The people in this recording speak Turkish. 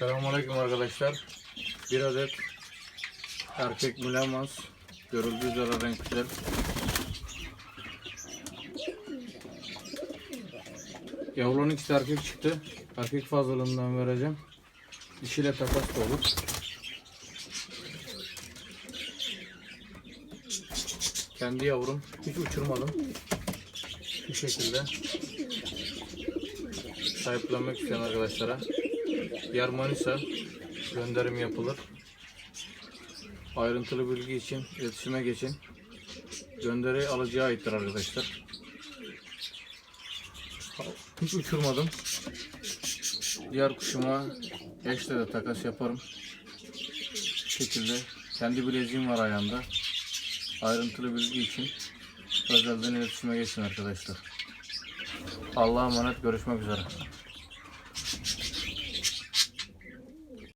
Selamünaleyküm arkadaşlar. Bir adet erkek mülemans. Görüldüğü üzere renk güzel. Yavrunun ikisi erkek çıktı. Erkek fazlalığından vereceğim. Dişiyle takas da olur. Kendi yavrum. Hiç uçurmadım. Bu şekilde sahiplenmek isteyen arkadaşlara yer Manisa gönderim yapılır. Ayrıntılı bilgi için iletişime geçin. Gönderi alıcıya aittir arkadaşlar. Hiç uçurmadım. Diğer kuşuma eşle de takas yaparım. Bu şekilde kendi bileziğim var ayağımda. Ayrıntılı bilgi için özelden iletişime geçin arkadaşlar. Allah'a emanet görüşmek üzere.